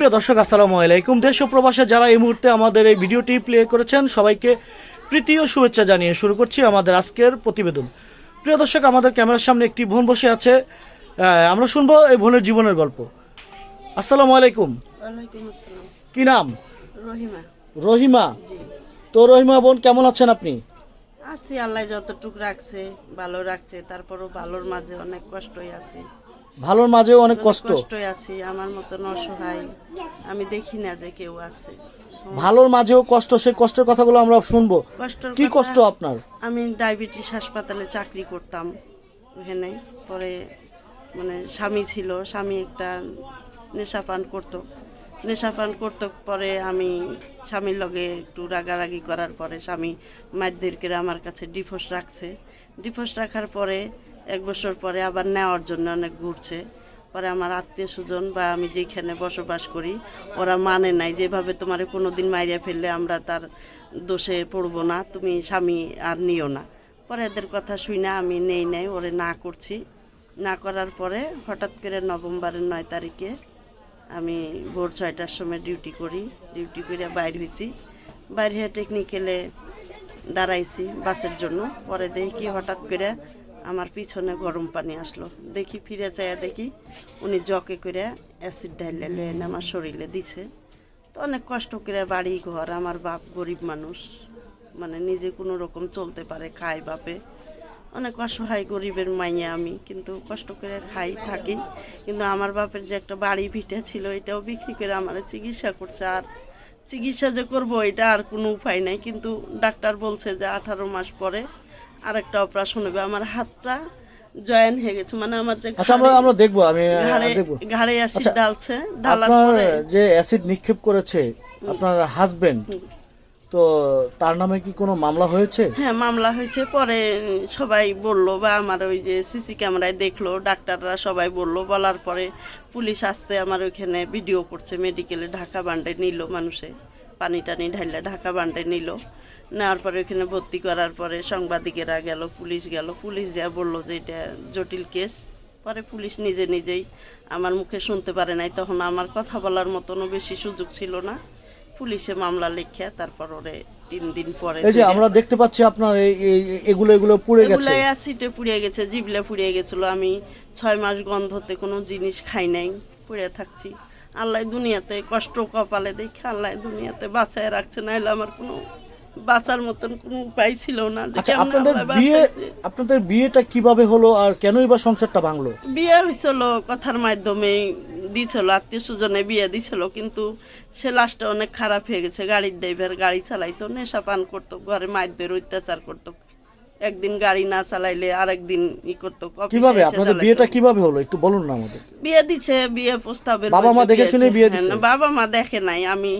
প্রিয় দর্শক আসসালামু আলাইকুম। দেশ ও প্রবাসে যারা এই মুহূর্তে আমাদের এই ভিডিওটি প্লে করেছেন সবাইকে প্রীতি ও শুভেচ্ছা জানিয়ে শুরু করছি আমাদের আজকের প্রতিবেদন। প্রিয় দর্শক আমাদের ক্যামেরার সামনে একটি বোন বসে আছে। আমরা শুনব এই বোনের জীবনের গল্প। আসসালামু আলাইকুম। ওয়ালাইকুম আসসালাম। কি নাম? রহিমা। রহিমা। জি। তো রহিমা বোন কেমন আছেন আপনি? আছি আল্লাহ যতটুক রাখছে ভালো রাখছে। তারপরও ভালোর মাঝে অনেক কষ্টই আছি। ভালোর মাঝেও অনেক কষ্ট। কষ্টই আছি আমার মতন অসহায়। আমি দেখি না যে কেউ আছে। ভালোর মাঝেও কষ্ট সেই কষ্টের কথাগুলো আমরা শুনব। কষ্টর কি কথা- কষ্ট আপনার? আমি ডায়াবেটিস হাসপাতালে চাকরি করতাম ওখানে। পরে মানে স্বামী ছিল স্বামী একটা নেশা পান করতো। নেশা পান করতো পরে আমি স্বামীর লগে একটু রাগারাগি করার পরে স্বামী মায়ের করে আমার কাছে ডিভোর্স রাখছে। ডিভোর্স রাখার পরে এক বছর পরে আবার নেওয়ার জন্য অনেক ঘুরছে। পরে আমার আত্মীয় স্বজন বা আমি যেখানে বসবাস করি, ওরা মানে নাই যেভাবে তোমার কোনো দিন মাইরিয়া ফেললে আমরা তার দোষে পড়ব না, তুমি স্বামী আর নিও না। পরে এদের কথা শুই না, আমি নেই নাই, ওরে না করছি। না করার পরে হঠাৎ করে নভেম্বরের নয় তারিখে আমি ভোর ছয়টার সময় ডিউটি করি, ডিউটি করে বাইর হয়েছি বাইর হয়ে টেকনিক্যালে দাঁড়াইছি বাসের জন্য। পরে দেখি হঠাৎ করে আমার পিছনে গরম পানি আসলো। দেখি ফিরে চাইয়া দেখি উনি জকে করে অ্যাসিড ঢাইলে লয়ে আমার শরীরে দিছে। তো অনেক কষ্ট করে বাড়ি ঘর, আমার বাপ গরিব মানুষ মানে নিজে কোনো রকম চলতে পারে, খায় বাপে। অনেক অসহায় গরিবের মাইয়া আমি, কিন্তু কষ্ট করে খাই, থাকি। কিন্তু আমার বাপের যে একটা বাড়ি ভিটে ছিল, এটাও বিক্রি করে আমার চিকিৎসা করছে। আর চিকিৎসা যে করব, এটা আর কোনো উপায় নাই। কিন্তু ডাক্তার বলছে যে আঠারো মাস পরে আর একটা অপারেশন হবে আমার হাতটা জয়েন হয়ে গেছে মানে আমার যে আচ্ছা আমরা আমরা দেখব আমি আহ, ঘাড়ে দেখব। অ্যাসিড আচ্ছা, ডালছে ঢালার পরে যে অ্যাসিড নিক্ষেপ করেছে আপনার হাজবেন্ড তো তার নামে কি কোনো মামলা হয়েছে? হ্যাঁ মামলা হয়েছে পরে সবাই বলল বা আমার ওই যে সিসি ক্যামেরায় দেখল ডাক্তাররা সবাই বলল বলার পরে পুলিশ আসতে আমার ওইখানে ভিডিও করছে মেডিকেলে ঢাকা বান্ডে নিল মানুষে। পানি টানি ঢাইলে ঢাকা বান্ডে নিল। নেওয়ার পরে ওইখানে ভর্তি করার পরে সাংবাদিকেরা গেল পুলিশ গেল। পুলিশ যা বলল যে এটা জটিল কেস। পরে পুলিশ নিজে নিজেই আমার মুখে শুনতে পারে নাই। তখন আমার কথা বলার মতনও বেশি সুযোগ ছিল না। পুলিশে মামলা লিখে তারপর ওরে তিন দিন পরে এই যে আমরা দেখতে পাচ্ছি আপনার এগুলো এগুলো পুড়ে গেছে। এগুলাই অ্যাসিডে পুড়ে গেছে জিবলে পুড়ে গেছিল। আমি ছয় মাস গন্ধতে কোনো জিনিস খাই নাই পুড়ে থাকছি। আল্লাহ দুনিয়াতে কষ্ট কপালে দেখে আল্লাহ দুনিয়াতে বাঁচায় রাখছে নাহলে আমার কোনো বাঁচার মতন কোনো উপায় ছিল না আচ্ছা আপনাদের বিয়ে আপনাদের বিয়েটা কীভাবে হলো আর কেনই বা সংসারটা ভাঙলো? বিয়ে হয়েছিল কথার মাধ্যমে দিছিল আত্মীয় স্বজনে বিয়ে দিছিল কিন্তু সে লাস্টে অনেক খারাপ হয়ে গেছে। গাড়ির ড্রাইভার গাড়ি চালাইতো নেশা পান করতো ঘরে মায়ের অত্যাচার করতো। একদিন গাড়ি না চালাইলে আরেকদিন ই করতো কীভাবে? আপনাদের বিয়েটা কীভাবে হলো? একটু বলুন না আমাদের। বিয়ে দিছে বিয়ে প্রস্তাবে বাবা মা দেখে শুনে বিয়ে হ্যাঁ, দিছে? না, বাবা মা দেখে নাই। আমি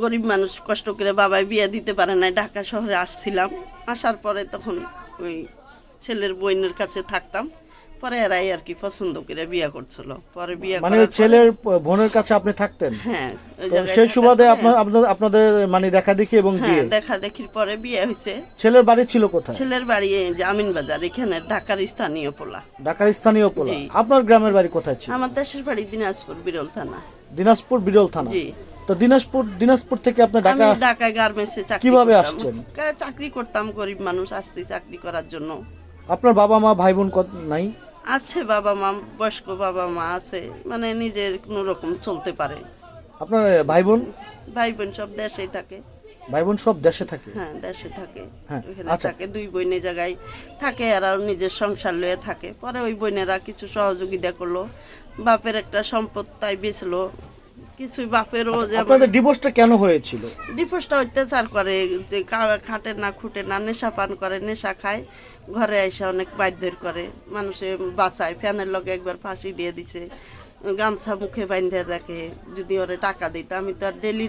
গরিব মানুষ কষ্ট করে বাবাই বিয়ে দিতে পারে নাই। ঢাকা শহরে আসছিলাম। আসার পরে তখন ওই ছেলের বইনের কাছে থাকতাম। পরে এরাই আর কি পছন্দ করে বিয়ে করছিল। পরে বিয়ে মানে ওই ছেলের বোনের কাছে আপনি থাকতেন? হ্যাঁ সেই সুবাদে আপনার আপনাদের মানে দেখা দেখি এবং হ্যাঁ বিয়ে? দেখা দেখির পরে বিয়ে হয়েছে ছেলের বাড়ি ছিল কোথায়? ছেলের বাড়ি আমিন বাজার এখানে ঢাকার স্থানীয় পোলা। ঢাকার স্থানীয় পোলা। আপনার গ্রামের বাড়ি কোথায় ছিল? আমার দেশের বাড়ি দিনাজপুর বিরল থানা। দিনাজপুর বিরল থানা? জি। তো দিনাজপুর দিনাজপুর থেকে আপনি ঢাকা আমি ঢাকায় গার্মেন্টসে চাকরি কীভাবে। আসছেন? চাকরি করতাম গরিব মানুষ আসছি চাকরি করার জন্য। আপনার বাবা মা ভাই বোন নাই? আছে বাবা মা বয়স্ক বাবা মা আছে মানে নিজের কোনো রকম চলতে পারে। আপনার ভাই বোন ভাই বোন সব দেশেই থাকে। ভাই বোন সব দেশে থাকে? হ্যাঁ দেশে থাকে। হ্যাঁ, ওখানে আচ্ছা। থাকে দুই বোনের জায়গায় থাকে আর আর নিজের সংসার লয়ে থাকে। পরে ওই বোনেরা কিছু সহযোগিতা করল বাপের একটা সম্পদ তাই বেচলো কিছুই বাপেরও আচ্ছা, আপনাদের ডিভোর্সটা কেন হয়েছিল? ডিভোর্সটা অত্যাচার করে যে খাটে না খুঁটে না নেশা পান করে নেশা খায় ঘরে এসে অনেক মারধর করে মানুষে বাঁচায় ফ্যানের লগে একবার ফাঁসি দিয়ে দিছে গামছা মুখে বাঁধে রাখে যদি ওরে টাকা দিত আমি তো আর ডেলি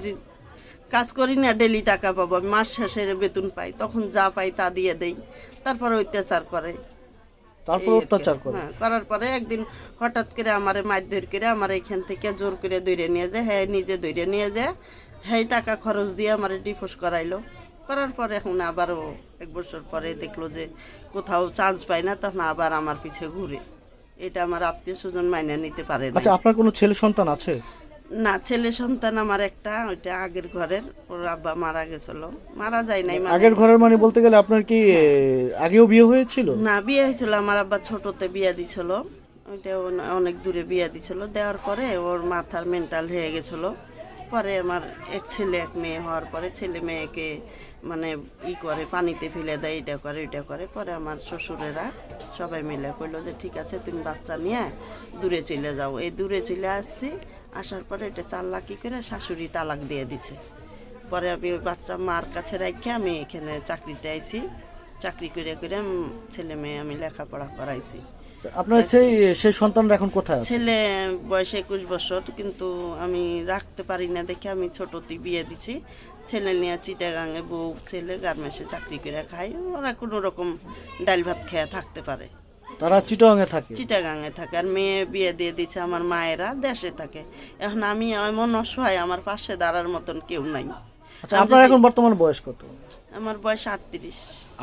কাজ করি না ডেলি টাকা পাবো মাস শেষে বেতন পাই তখন যা পাই তা দিয়ে দেই তারপরে অত্যাচার করে। তারপর। অত্যাচার করে। হ্যাঁ, করার পরে একদিন হঠাৎ করে আমারে মারধর করে আমার এখান থেকে জোর করে দৌড়ে নিয়ে যায় হ্যাঁ নিজে দৌড়ে নিয়ে যায় হ্যাঁ টাকা খরচ দিয়ে আমারে ডিভোর্স করাইলো। করার পরে এখন আবারও এক বছর পরে দেখল যে কোথাও চান্স পায় না তখন আবার আমার পিছে ঘুরে। এটা আমার আত্মীয় স্বজন মাইনে নিতে পারে না আচ্ছা আপনার কোনো ছেলে সন্তান আছে? না ছেলে সন্তান আমার একটা ওইটা আগের ঘরের ওর আব্বা মারা গেছিল। মারা যায় নাই মানে। আগের ঘরের মানে বলতে গেলে আপনার কি এ, আগেও বিয়ে হয়েছিল? না বিয়ে হয়েছিল আমার আব্বা ছোটতে বিয়ে দিছিল। ওইটা অন- অনেক দূরে বিয়ে দিছিল। দেওয়ার পরে ওর মাথার মেন্টাল হয়ে গেছিল। পরে আমার এক ছেলে এক মেয়ে হওয়ার পরে ছেলে মেয়েকে মানে ই করে পানিতে ফেলে দেয় এটা করে এটা করে। পরে আমার শ্বশুরেরা সবাই মিলে কইলো যে ঠিক আছে তুমি বাচ্চা নিয়ে দূরে চলে যাও। এই দূরে চলে আসছি। আসার পরে এটা চার লাখি করে শাশুড়ি তালাক দিয়ে দিছে। পরে আমি ওই বাচ্চা মার কাছে রেখে আমি এখানে চাকরিতে আইছি। চাকরি করে করে ছেলে মেয়ে আমি লেখাপড়া করাইছি। আপনার সেই সেই সন্তানরা এখন কোথায় আছে? ছেলে বয়স একুশ বছর কিন্তু আমি রাখতে পারি না দেখে আমি ছোটতে বিয়ে দিছি। ছেলে নিয়ে চিটাগাঙে বউ ছেলে গার্মেন্টসে চাকরি করে খায়। ওরা কোনো রকম ডাল ভাত খেয়ে থাকতে পারে। তারা চিটংয়ে থাকে। চিটাগাঙে থাকে। আর মেয়ে বিয়ে দিয়ে দিচ্ছে আমার মায়েরা দেশে থাকে। এখন আমি এমন অসহায় আমার পাশে দাঁড়ার মতন কেউ নাই। আচ্ছা আপনার এখন বর্তমান বয়স কত? আমার বয়স আটত্রিশ।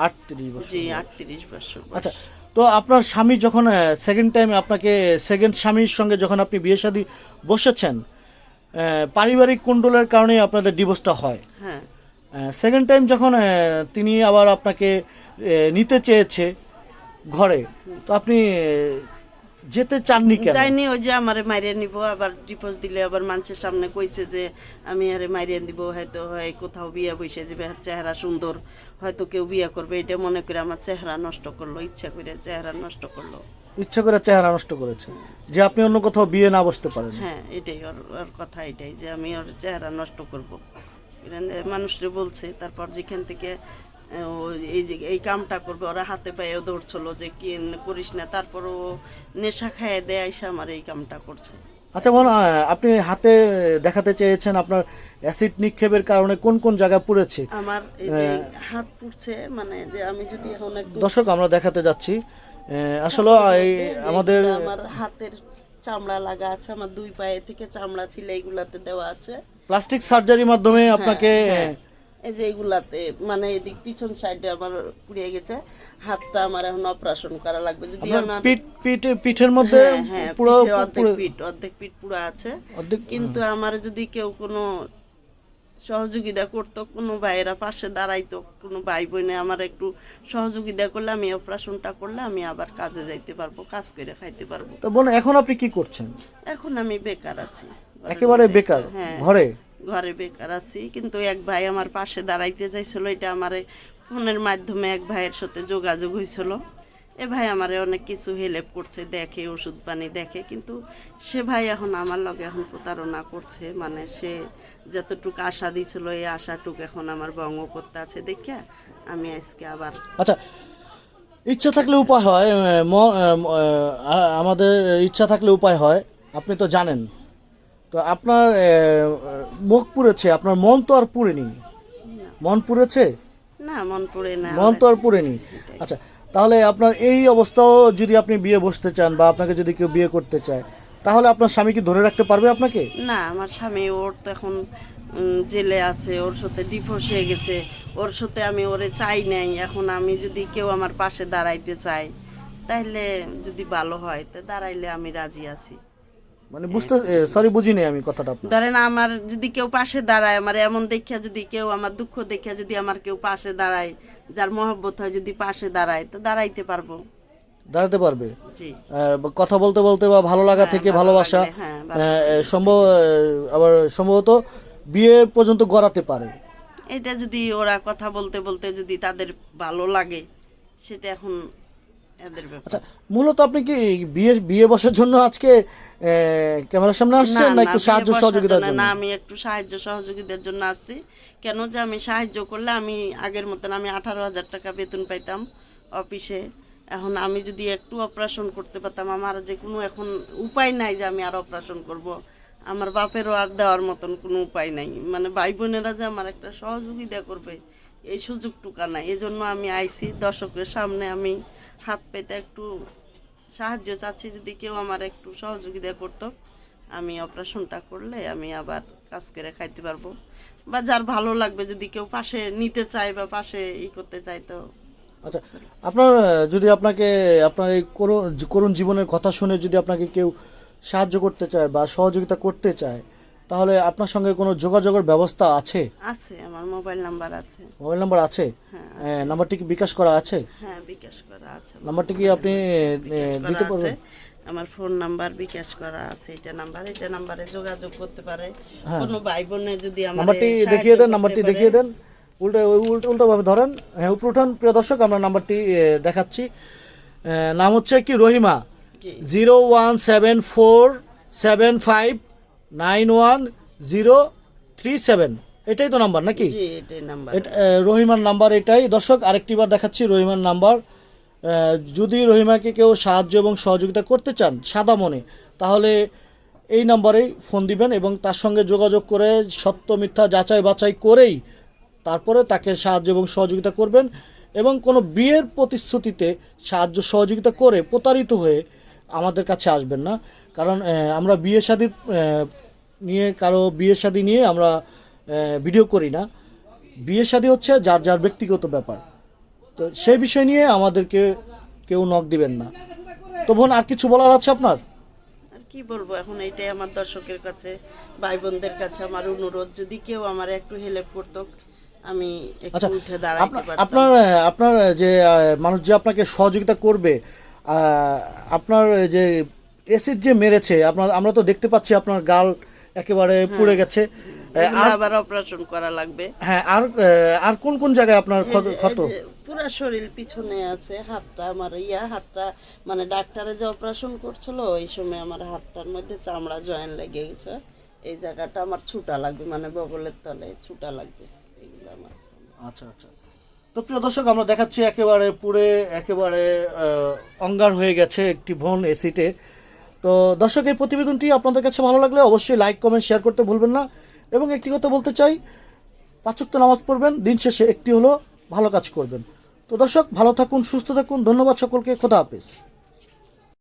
আটত্রিশ বছর জি আটত্রিশ বছর। আচ্ছা তো আপনার স্বামী যখন সেকেন্ড টাইম আপনাকে সেকেন্ড স্বামীর সঙ্গে যখন আপনি বিয়ে শাদী বসেছেন পারিবারিক কুণ্ডলের কারণে আপনাদের ডিভোর্সটা হয়। হ্যাঁ। সেকেন্ড টাইম যখন তিনি আবার আপনাকে নিতে চেয়েছে ঘরে। তো আপনি যেতে চাননি কেন? চাইনি ওই যে আমারে মারিয়ে নিব আবার ডিপোজ দিলে আবার মানুষের সামনে কইছে যে আমি আরে মারিয়ে দিব হয়তো হয় কোথাও বিয়ে বসে যাবে আর চেহারা সুন্দর হয়তো কেউ বিয়ে করবে। এটা মনে করে আমার চেহারা নষ্ট করল ইচ্ছা করে চেহারা নষ্ট করল। ইচ্ছা করে চেহারা নষ্ট করেছে যে আপনি অন্য কোথাও বিয়ে না বসতে পারেন। হ্যাঁ এটাই ওর ওর কথা এটাই যে আমি ওর চেহারা নষ্ট করব। মানুষরে বলছে তারপর যেখান থেকে এই যে এই কামটা করবে ওরা হাতে পায়ে ধরছিল যে কি করিস না তারপর ও নেশা খাইয়ে দেয় এসে আমার এই কামটা করছে। আচ্ছা আহ, আপনি হাতে দেখাতে চেয়েছেন আপনার অ্যাসিড নিক্ষেপের কারণে কোন কোন জায়গায় পুড়েছে? আমার হাত পুড়ছে মানে যে আমি যদি এখন একটু দর্শক আমরা দেখাতে যাচ্ছি। আসলে এই আমাদের আমার হাতের চামড়া লাগা আছে আমার দুই পায়ে থেকে চামড়া ছিল এইগুলাতে দেওয়া আছে। প্লাস্টিক সার্জারির মাধ্যমে আপনাকে হ্যাঁ। এই যে এগুলাতে মানে এদিক পিছন সাইডে আমার পুড়িয়ে গেছে হাতটা আমার এখন অপারেশন করা লাগবে। যদি পিঠ পিঠ পিঠের মধ্যে হ্যাঁ হ্যাঁ পুরো অর্ধেক পিঠ অর্ধেক পিঠ পুরো আছে। কিন্তু আমার যদি কেউ কোনো সহযোগিতা করতো কোনো ভাইয়েরা পাশে দাঁড়াইতো কোনো ভাই বোনে আমার একটু সহযোগিতা করলে আমি অপারেশনটা করলে আমি আবার কাজে যাইতে পারব কাজ করে খাইতে পারব। তো বোন এখন আপনি কি করছেন? এখন আমি বেকার আছি। একেবারে বেকার? হ্যাঁ। ঘরে? ঘরে বেকার আছি, কিন্তু এক ভাই আমার পাশে দাঁড়াইতে চাইছিল, এটা আমার ফোনের মাধ্যমে এক ভাইয়ের সাথে যোগাযোগ হয়েছিল এ ভাই আমারে অনেক কিছু হেল্প করছে, দেখে, ওষুধ পানি দেখে, কিন্তু সে ভাই এখন আমার লগে এখন প্রতারণা করছে মানে সে যতটুকু আশা দিছিল, এই আশাটুক এখন আমার ভঙ্গ করতে আছে দেখে আমি আজকে আবার আচ্ছা ইচ্ছা থাকলে উপায় হয় আমাদের ইচ্ছা থাকলে উপায় হয়, আপনি তো জানেন। তো আপনার মুখ পুড়েছে আপনার মন তো আর পুড়েনি? মন পুড়েছে? না মন পড়ে না। মন তো আর পুড়েনি। আচ্ছা তাহলে আপনার এই অবস্থাও যদি আপনি বিয়ে বসতে চান বা আপনাকে যদি কেউ বিয়ে করতে চায় তাহলে আপনার স্বামী কি ধরে রাখতে পারবে আপনাকে? না আমার স্বামী ওর তো এখন জেলে আছে ওর সাথে ডিভোর্স হয়ে গেছে ওর সাথে আমি ওরে চাই নাই। এখন আমি যদি কেউ আমার পাশে দাঁড়াইতে চাই তাহলে যদি ভালো হয় তো দাঁড়াইলে আমি রাজি আছি। মানে বুঝতে সরি বুঝিনি আমি কথাটা আপনার। ধরেন আমার যদি কেউ পাশে দাঁড়ায় আমার এমন দেখিয়া যদি কেউ আমার দুঃখ দেখিয়া যদি আমার কেউ পাশে দাঁড়ায় যার মহব্বত হয় যদি পাশে দাঁড়ায় তো দাঁড়াইতে পারব। দাঁড়াতে পারবে? কথা বলতে বলতে বা ভালো লাগা হ্যাঁ, থেকে ভালোবাসা হ্যাঁ, সম্ভব আবার সম্ভবত বিয়ে পর্যন্ত গড়াতে পারে। এটা যদি ওরা কথা বলতে বলতে যদি তাদের ভালো লাগে সেটা এখন আচ্ছা মূলত আপনি কি বিয়ে বিয়ে বসার জন্য আজকে ক্যামেরার সামনে আসছেন না একটু সাহায্য সহযোগিতার জন্য? না আমি একটু সাহায্য সহযোগিতার জন্য আসছি। কেন যে আমি সাহায্য করলে আমি আগের মতন আমি আঠারো হাজার টাকা বেতন পাইতাম অফিসে। এখন আমি যদি একটু অপারেশন করতে পারতাম আমার যে কোনো এখন উপায় নাই যে আমি আর অপারেশন করব। আমার বাপেরও আর দেওয়ার মতন কোনো উপায় নাই। মানে ভাই বোনেরা যে আমার একটা সহযোগিতা করবে এই সুযোগটুকা নাই। এই জন্য আমি আইছি, দর্শকের সামনে আমি হাত পেতে একটু সাহায্য চাচ্ছি, যদি কেউ আমার একটু সহযোগিতা করতো। আমি অপারেশনটা করলে আমি আবার কাজ করে খাইতে পারব। বা যার ভালো লাগবে, যদি কেউ পাশে নিতে চায় বা পাশে ই করতে চায় তো আচ্ছা আপনার, যদি আপনাকে, আপনার এই করুণ জীবনের কথা শুনে যদি আপনাকে কেউ সাহায্য করতে চায় বা সহযোগিতা করতে চায় তাহলে আপনার সঙ্গে কোনো যোগাযোগের ব্যবস্থা আছে? আছে আমার মোবাইল নাম্বার আছে। মোবাইল নাম্বার আছে? হ্যাঁ নাম্বারটি কি বিকাশ করা আছে? হ্যাঁ বিকাশ করা আছে। নাম্বারটি কি আপনি দিতে পারবেন? আমার ফোন নাম্বার বিকাশ করা আছে এটা নাম্বার। এটা নাম্বারে যোগাযোগ করতে পারে। হ্যাঁ। কোনো ভাই বোনের যদি আমার নাম্বারটি দেখিয়ে দেন নাম্বারটি দেখিয়ে দেন। উল্টো ওই উল্টো উল্টোভাবে ধরেন। হ্যাঁ উপরে উঠান প্রিয় দর্শক আমরা নাম্বারটি দেখাচ্ছি। নাম হচ্ছে কি Rahima? Zero one seven four seven five nine one zero three seven. এটাই তো নাম্বার নাকি? এটাই নাম্বার। এটা রহিমার নাম্বার এটাই। দর্শক আরেকটিবার দেখাচ্ছি রহিমার নাম্বার। যদি রহিমাকে কেউ সাহায্য এবং সহযোগিতা করতে চান সাদা মনে তাহলে এই নাম্বারেই ফোন দিবেন এবং তার সঙ্গে যোগাযোগ করে সত্য মিথ্যা যাচাই বাছাই করেই তারপরে তাকে সাহায্য এবং সহযোগিতা করবেন এবং কোনো বিয়ের প্রতিশ্রুতিতে সাহায্য সহযোগিতা করে প্রতারিত হয়ে আমাদের কাছে আসবেন না। কারণ আমরা বিয়ে শাদির নিয়ে কারও বিয়ে শাদী নিয়ে আমরা ভিডিও করি না। বিয়ে শাদী হচ্ছে যার যার ব্যক্তিগত ব্যাপার। তো সেই বিষয় নিয়ে আমাদেরকে কেউ নখ দিবেন না। তো বোন আর কিছু বলার আছে আপনার? আর কি বলব এখন এইটাই আমার দর্শকের কাছে ভাই বোনদের কাছে আমার অনুরোধ। যদি কেউ আমার একটু হেল্প করতো আমি আচ্ছা আপনার আপনার যে মানুষ যে আপনাকে সহযোগিতা করবে আপনার যে অ্যাসিড যে মেরেছে আপনার আমরা তো দেখতে পাচ্ছি আপনার গাল একেবারে পুড়ে গেছে। আবার অপারেশন করা লাগবে। হ্যাঁ আর আর কোন কোন জায়গায় আপনার ক্ষত- পুরো শরীর পিছনে আছে হাতটা আমার ইয়া হাতটা মানে ডাক্তারে যে অপারেশন করছিল ওই সময় আমার হাতটার মধ্যে চামড়া জয়েন লেগে গেছে। এই জায়গাটা আমার ছুটা লাগবে মানে বগলের তলে ছুটা লাগবে। এগুলো আমার। আচ্ছা আচ্ছা। তো প্রিয় দর্শক আমরা দেখাচ্ছি একেবারে পুরে একেবারে অঙ্গার হয়ে গেছে একটি বোন এসিটে তো দর্শক, এই প্রতিবেদনটি আপনাদের কাছে ভালো লাগলে অবশ্যই লাইক কমেন্ট শেয়ার করতে ভুলবেন না। এবং একটি কথা বলতে চাই পাঁচক্ত নামাজ পড়বেন, দিন শেষে একটি হলো ভালো কাজ করবেন। তো দর্শক, ভালো থাকুন, সুস্থ থাকুন, ধন্যবাদ সকলকে, খোদা হাফেজ।